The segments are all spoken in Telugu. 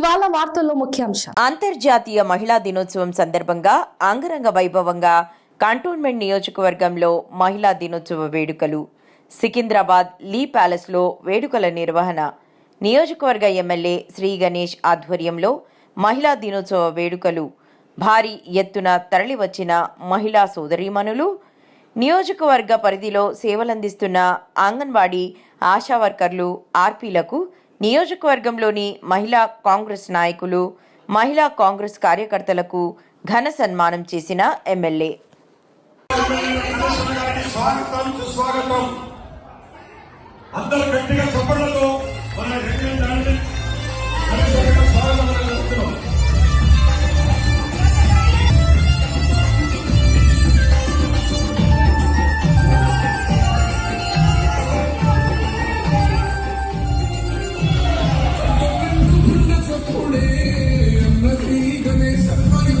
ఇవాళ వార్తల్లో ముఖ్యాంశం. అంతర్జాతీయ మహిళా దినోత్సవం సందర్భంగా అంగరంగ వైభవంగా కంటోన్మెంట్ నియోజకవర్గంలో మహిళా దినోత్సవ వేడుకలు. సికింద్రాబాద్ లీ ప్యాలెస్లో వేడుకల నిర్వహణ. నియోజకవర్గ ఎమ్మెల్యే శ్రీ గణేష్ ఆధ్వర్యంలో మహిళా దినోత్సవ వేడుకలు. భారీ ఎత్తున తరలివచ్చిన మహిళా సోదరీమణులు నియోజకవర్గ పరిధిలో సేవలందిస్తున్న అంగన్వాడీ ఆశా వర్కర్లు ఆర్పీలకు నియోజకవర్గంలోని మహిళా కాంగ్రెస్ నాయకులు మహిళా కాంగ్రెస్ కార్యకర్తలకు ఘన సన్మానం చేసిన ఎమ్మెల్యే. అందరూ గట్టిగా మన It's a funny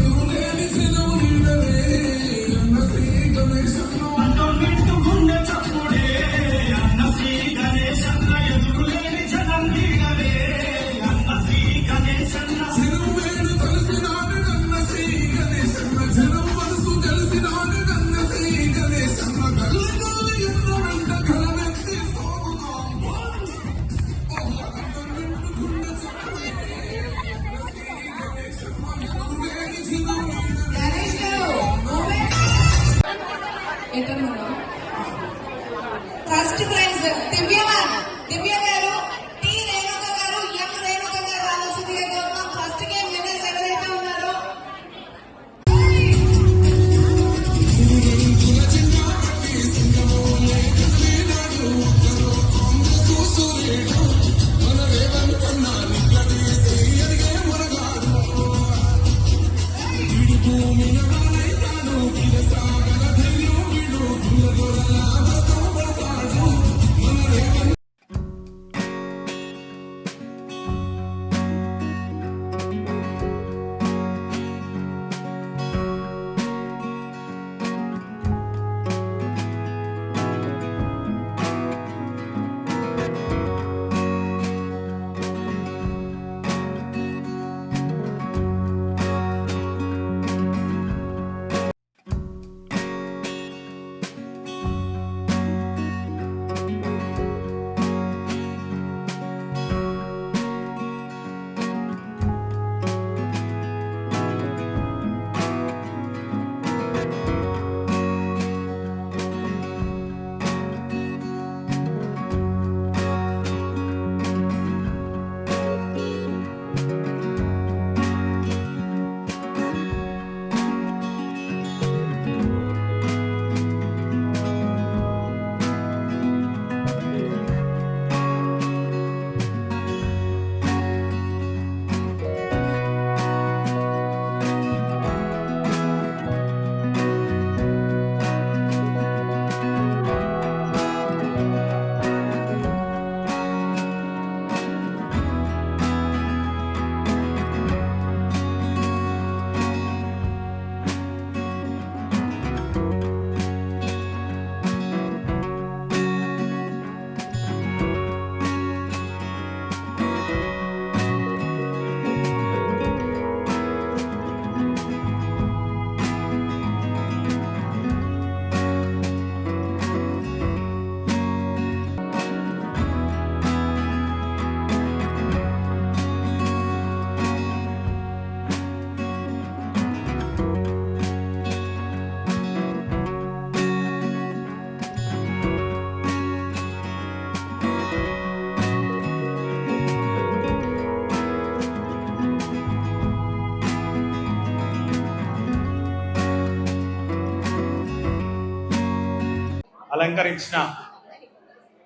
అలంకరించిన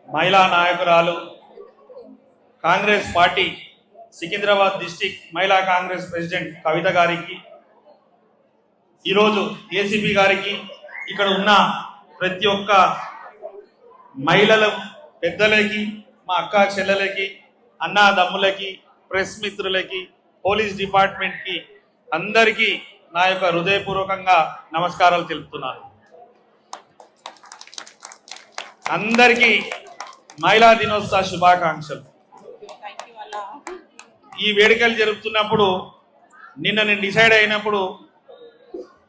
మహిళా నాయకురాలు కాంగ్రెస్ పార్టీ సికింద్రాబాద్ డిస్టిక్ మహిళా కాంగ్రెస్ ప్రెసిడెంట్ కవిత గారికి ఈరోజు ఏసీపీ గారికి ఇక్కడ ఉన్న ప్రతి ఒక్క మహిళల పెద్దలకి మా అక్క చెల్లెలకి అన్నా దమ్ములకి ప్రెస్ మిత్రులకి పోలీస్ డిపార్ట్మెంట్కి అందరికీ నా యొక్క హృదయపూర్వకంగా నమస్కారాలు తెలుపుతున్నాను. అందరికీ మహిళా దినోత్సవ శుభాకాంక్షలు. ఈ వేడుకలు జరుపుతున్నప్పుడు నిన్న నేను డిసైడ్ అయినప్పుడు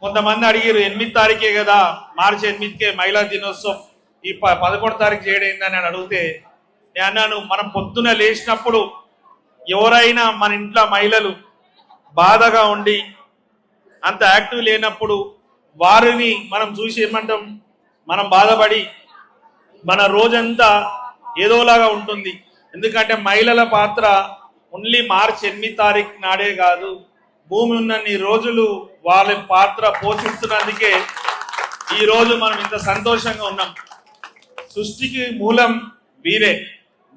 కొంతమంది అడిగారు ఎనిమిది తారీఖే కదా మార్చి ఎనిమిదికే మహిళా దినోత్సవం ఈ ప పదకొండు తారీఖు చేయడైందని అని అడిగితే నేను అన్నాను మనం పొద్దున లేచినప్పుడు ఎవరైనా మన ఇంట్లో మహిళలు బాధగా ఉండి అంత యాక్టివ్ లేనప్పుడు వారిని మనం చూసి ఏమంటాం? మనం బాధపడి మన రోజంతా ఏదోలాగా ఉంటుంది. ఎందుకంటే మహిళల పాత్ర ఓన్లీ మార్చ్ ఎనిమిది తారీఖు నాడే కాదు. భూమి ఉన్నన్ని రోజులు వాళ్ళ పాత్ర పోషిస్తున్నందుకే ఈ రోజు మనం ఇంత సంతోషంగా ఉన్నాం. సృష్టికి మూలం వీరే.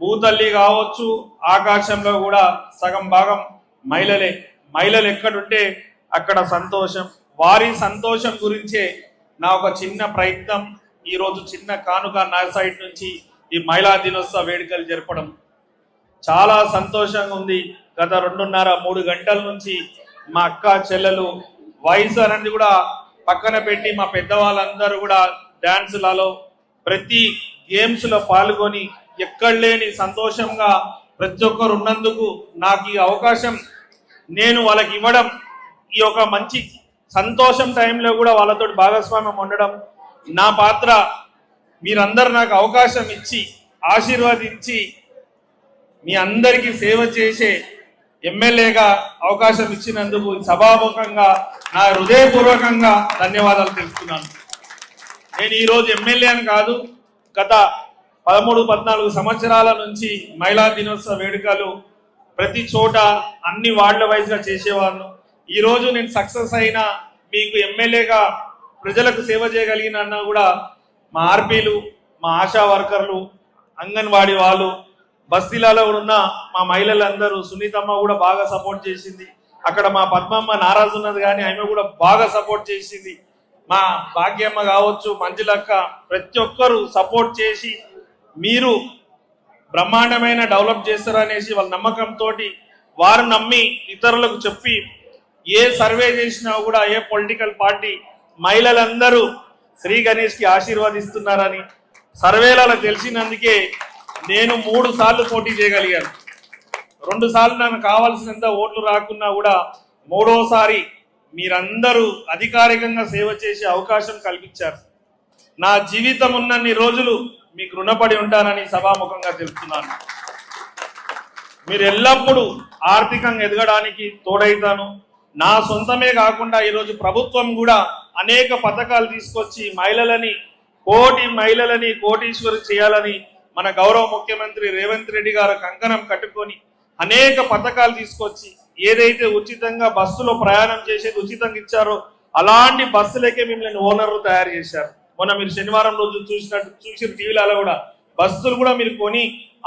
భూతల్లి కావచ్చు ఆకాశంలో కూడా సగం భాగం మహిళలే. మహిళలు ఎక్కడుంటే అక్కడ సంతోషం. వారి సంతోషం గురించే నా ఒక చిన్న ప్రయత్నం. ఈరోజు చిన్న కానుక నా సైడ్ నుంచి ఈ మహిళా దినోత్సవ వేడుకలు జరపడం చాలా సంతోషంగా ఉంది. గత రెండున్నర మూడు గంటల నుంచి మా అక్క చెల్లెలు వయసు అనేది కూడా పక్కన పెట్టి మా పెద్దవాళ్ళందరూ కూడా డ్యాన్సులలో ప్రతి గేమ్స్లో పాల్గొని ఎక్కడ లేని సంతోషంగా ప్రతి ఒక్కరు ఉన్నందుకు నాకు ఈ అవకాశం నేను వాళ్ళకి ఇవ్వడం ఈ ఒక మంచి సంతోషం టైంలో కూడా వాళ్ళతో భాగస్వామ్యం ఉండడం నా పాత్ర మీరందరూ నాకు అవకాశం ఇచ్చి ఆశీర్వదించి మీ అందరికీ సేవ చేసే ఎమ్మెల్యేగా అవకాశం ఇచ్చినందుకు సభాముఖంగా నా హృదయపూర్వకంగా ధన్యవాదాలు తెలుపుతున్నాను. నేను ఈరోజు ఎమ్మెల్యే అని కాదు గత పదమూడు పద్నాలుగు సంవత్సరాల నుంచి మహిళా దినోత్సవ వేడుకలు ప్రతి చోట అన్ని వార్డుల వైజ్గా చేసేవాళ్ళను ఈరోజు నేను సక్సెస్ అయిన మీకు ఎమ్మెల్యేగా ప్రజలకు సేవ చేయగలిగిన కూడా మా ఆర్పీలు మా ఆశా వర్కర్లు అంగన్వాడీ వాళ్ళు బస్తీలలో ఉన్న మా మహిళలందరూ సునీతమ్మ కూడా బాగా సపోర్ట్ చేసింది. అక్కడ మా పద్మమ్మ నారాజు ఉన్నది కానీ ఆమె కూడా బాగా సపోర్ట్ చేసింది. మా భాగ్యమ్మ కావచ్చు మంజులక్క ప్రతి ఒక్కరు సపోర్ట్ చేసి మీరు బ్రహ్మాండమైన డెవలప్ చేస్తారనేసి వాళ్ళ నమ్మకంతో వారు నమ్మి ఇతరులకు చెప్పి ఏ సర్వే చేసినా కూడా ఏ పొలిటికల్ పార్టీ మహిళలందరూ శ్రీ గణేష్కి ఆశీర్వాదిస్తున్నారని ఆశీర్వదిస్తున్నారని సర్వేలలో తెలిసినందుకే నేను మూడు సార్లు పోటీ చేయగలిగాను. రెండు సార్లు నాకు కావాల్సినంత ఓట్లు రాకున్నా కూడా మూడోసారి మీరందరూ అధికారికంగా సేవ చేసే అవకాశం కల్పించారు. నా జీవితం ఉన్నన్ని రోజులు మీకు రుణపడి ఉంటానని సభాముఖంగా తెలుపుతున్నాను. మీరు ఎల్లప్పుడూ ఆర్థికంగా ఎదగడానికి తోడైతాను. నా సొంతమే కాకుండా ఈరోజు ప్రభుత్వం కూడా అనేక పథకాలు తీసుకొచ్చి మహిళలని కోటి మహిళలని కోటీశ్వరి చేయాలని మన గౌరవ ముఖ్యమంత్రి రేవంత్ రెడ్డి గారు కంకణం కట్టుకొని అనేక పథకాలు తీసుకొచ్చి ఏదైతే ఉచితంగా బస్సులో ప్రయాణం చేసేది ఉచితంగా ఇచ్చారో అలాంటి బస్సులకే మిమ్మల్ని ఓనర్లు తయారు చేశారు. మొన్న మీరు శనివారం రోజు చూసినట్టు చూసిన టీవీలలో కూడా. బస్సులు కూడా మీరు కొని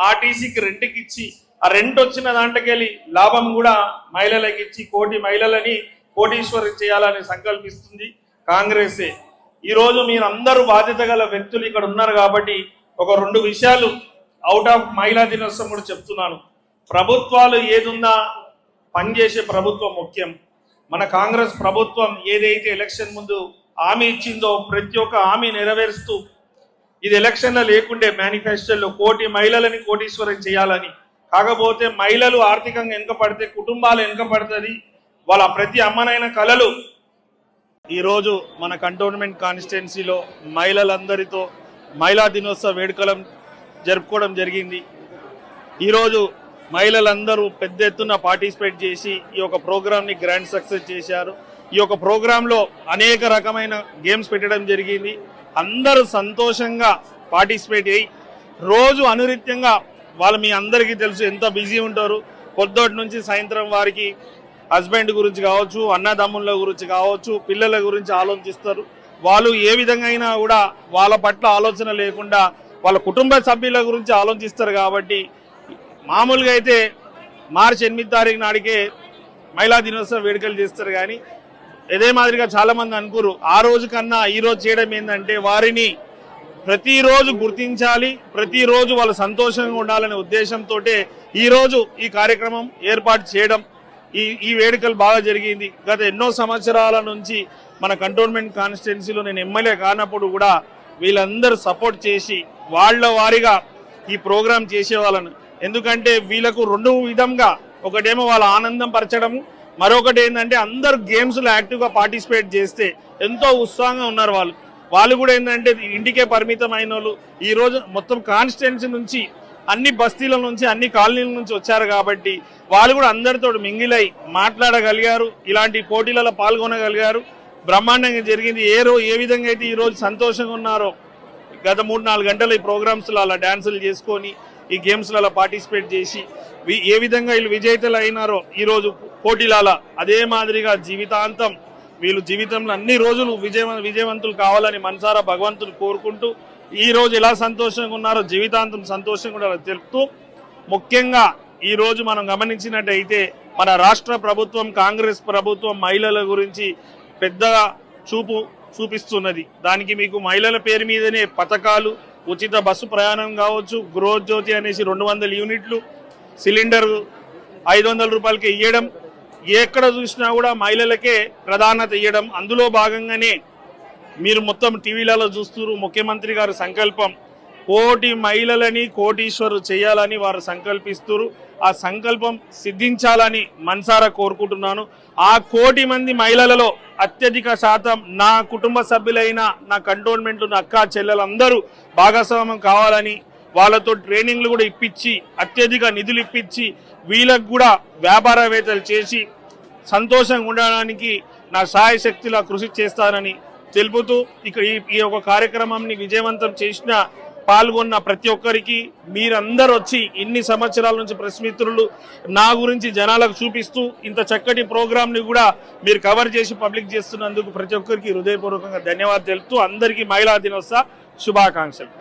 ఆర్టీసీకి రెంట్కి ఇచ్చి ఆ రెంట్ వచ్చిన దాంట్లోకెళ్ళి లాభం కూడా మహిళలకు ఇచ్చి కోటి మహిళలని కోటీశ్వరి చేయాలని సంకల్పిస్తుంది కాంగ్రెసే. ఈ రోజు అందరూ బాధ్యత గల వ్యక్తులు ఇక్కడ ఉన్నారు కాబట్టి ఒక రెండు విషయాలు అవుట్ ఆఫ్ మహిళా దినోత్సవం కూడా చెప్తున్నాను. ప్రభుత్వాలు ఏదున్నా పనిచేసే ప్రభుత్వం ముఖ్యం. మన కాంగ్రెస్ ప్రభుత్వం ఏదైతే ఎలక్షన్ ముందు హామీ ఇచ్చిందో ప్రతి ఒక్క హామీ నెరవేరుస్తూ ఇది ఎలక్షన్లో లేకుండే మేనిఫెస్టోలో కోటి మహిళలని కోటీశ్వరం చేయాలని కాకపోతే మహిళలు ఆర్థికంగా వెనుకపడితే కుటుంబాలు వెనుకపడుతుంది వాళ్ళ ప్రతి అమ్మనైన కళలు ఈరోజు మన కంటోన్మెంట్ కాన్స్టిట్యున్సీలో మహిళలందరితో మహిళా దినోత్సవ వేడుకలను జరుపుకోవడం జరిగింది. ఈరోజు మహిళలందరూ పెద్ద ఎత్తున పార్టిసిపేట్ చేసి ఈ యొక్క ప్రోగ్రామ్ని గ్రాండ్ సక్సెస్ చేశారు. ఈ యొక్క ప్రోగ్రాంలో అనేక రకమైన గేమ్స్ పెట్టడం జరిగింది. అందరూ సంతోషంగా పార్టిసిపేట్ అయ్యి రోజు అనురిత్యంగా వాళ్ళు మీ అందరికీ తెలుసు ఎంత బిజీ ఉంటారు. పొద్దుటి నుంచి సాయంత్రం వారికి హస్బెండ్ గురించి కావచ్చు అన్నదమ్ముల గురించి కావచ్చు పిల్లల గురించి ఆలోచిస్తారు. వాళ్ళు ఏ విధంగా అయినా కూడా వాళ్ళ పట్ల ఆలోచన లేకుండా వాళ్ళ కుటుంబ సభ్యుల గురించి ఆలోచిస్తారు కాబట్టి మామూలుగా అయితే మార్చి ఎనిమిది తారీఖు నాడికే మహిళా దినోత్సవ వేడుకలు చేస్తారు కానీ ఇదే మాదిరిగా చాలామంది అనుకురు. అనుకోరు ఆ రోజు కన్నా ఈరోజు చేయడం ఏంటంటే వారిని ప్రతిరోజు గుర్తించాలి ప్రతిరోజు వాళ్ళు సంతోషంగా ఉండాలనే ఉద్దేశంతో ఈరోజు ఈ కార్యక్రమం ఏర్పాటు చేయడం ఈ ఈ వేడుకలు బాగా జరిగింది. గత ఎన్నో సంవత్సరాల నుంచి మన కంటోన్మెంట్ కాన్స్టిట్యున్సీలో నేను ఎమ్మెల్యే కానప్పుడు కూడా వీళ్ళందరూ సపోర్ట్ చేసి వాళ్ళ వారిగా ఈ ప్రోగ్రాం చేసేవాళ్ళను. ఎందుకంటే వీళ్ళకు రెండు విధంగా ఒకటేమో వాళ్ళ ఆనందం పరచడము మరొకటి ఏంటంటే అందరు గేమ్స్లో యాక్టివ్గా పార్టిసిపేట్ చేస్తే ఎంతో ఉత్సాహంగా ఉన్నారు వాళ్ళు. వాళ్ళు కూడా ఏంటంటే ఇంటికే పరిమితం అయిన వాళ్ళు. ఈరోజు మొత్తం కాన్స్టిట్యున్సీ నుంచి అన్ని బస్తీల నుంచి అన్ని కాలనీల నుంచి వచ్చారు కాబట్టి వాళ్ళు కూడా అందరితో మింగిలై మాట్లాడగలిగారు. ఇలాంటి పోటీలలో పాల్గొనగలిగారు. బ్రహ్మాండంగా జరిగింది. ఏ రోజు ఏ విధంగా అయితే ఈరోజు సంతోషంగా ఉన్నారో గత మూడు నాలుగు గంటలు ఈ ప్రోగ్రామ్స్లో అలా డ్యాన్సులు చేసుకొని ఈ గేమ్స్లలో పార్టిసిపేట్ చేసి ఏ విధంగా వీళ్ళు విజేతలు అయినారో ఈరోజు పోటీలలో అదే మాదిరిగా జీవితాంతం వీళ్ళు జీవితంలో అన్ని రోజులు విజయ విజయవంతులు కావాలని మనసారా భగవంతుని కోరుకుంటూ ఈ రోజు ఎలా సంతోషంగా ఉన్నారో జీవితాంతం సంతోషంగా ఉండాలని తెలుపుతూ ముఖ్యంగా ఈ రోజు మనం గమనించినట్టయితే మన రాష్ట్ర ప్రభుత్వం కాంగ్రెస్ ప్రభుత్వం మహిళల గురించి పెద్దగా చూపు చూపిస్తున్నది. దానికి మీకు మహిళల పేరు మీదనే పథకాలు ఉచిత బస్సు ప్రయాణం కావచ్చు గృహజ్యోతి అనేసి రెండు వందల యూనిట్లు సిలిండర్ ఐదు వందల రూపాయలకి ఇవ్వడం ఎక్కడ చూసినా కూడా మహిళలకే ప్రాధాన్యత ఇవ్వడం అందులో భాగంగానే మీరు మొత్తం టీవీలలో చూస్తున్నారు. ముఖ్యమంత్రి గారి సంకల్పం కోటి మహిళలని కోటీశ్వరు చేయాలని వారు సంకల్పిస్తున్నారు. ఆ సంకల్పం సిద్ధించాలని మనసారా కోరుకుంటున్నాను. ఆ కోటి మంది మహిళలలో అత్యధిక శాతం నా కుటుంబ సభ్యులైన నా కంటోన్మెంట్ నా అక్క చెల్లెలందరూ భాగస్వామ్యం కావాలని వాళ్ళతో ట్రైనింగ్లు కూడా ఇప్పించి అత్యధిక నిధులు ఇప్పించి వీళ్ళకు కూడా వ్యాపారవేత్తలు చేసి సంతోషంగా ఉండడానికి నా సహాయ శక్తిలా కృషి చేస్తానని తెలుపుతూ ఇక్కడ ఈ ఈ యొక్క కార్యక్రమాన్ని విజయవంతం చేసిన పాల్గొన్న ప్రతి ఒక్కరికి మీరందరూ వచ్చి ఇన్ని సంవత్సరాల నుంచి ప్రెస్ మిత్రులు నా గురించి జనాలకు చూపిస్తూ ఇంత చక్కటి ప్రోగ్రామ్ని కూడా మీరు కవర్ చేసి పబ్లిక్ చేస్తున్నందుకు ప్రతి ఒక్కరికి హృదయపూర్వకంగా ధన్యవాదాలు తెలుపుతూ అందరికీ మహిళా దినోత్సవ శుభాకాంక్షలు.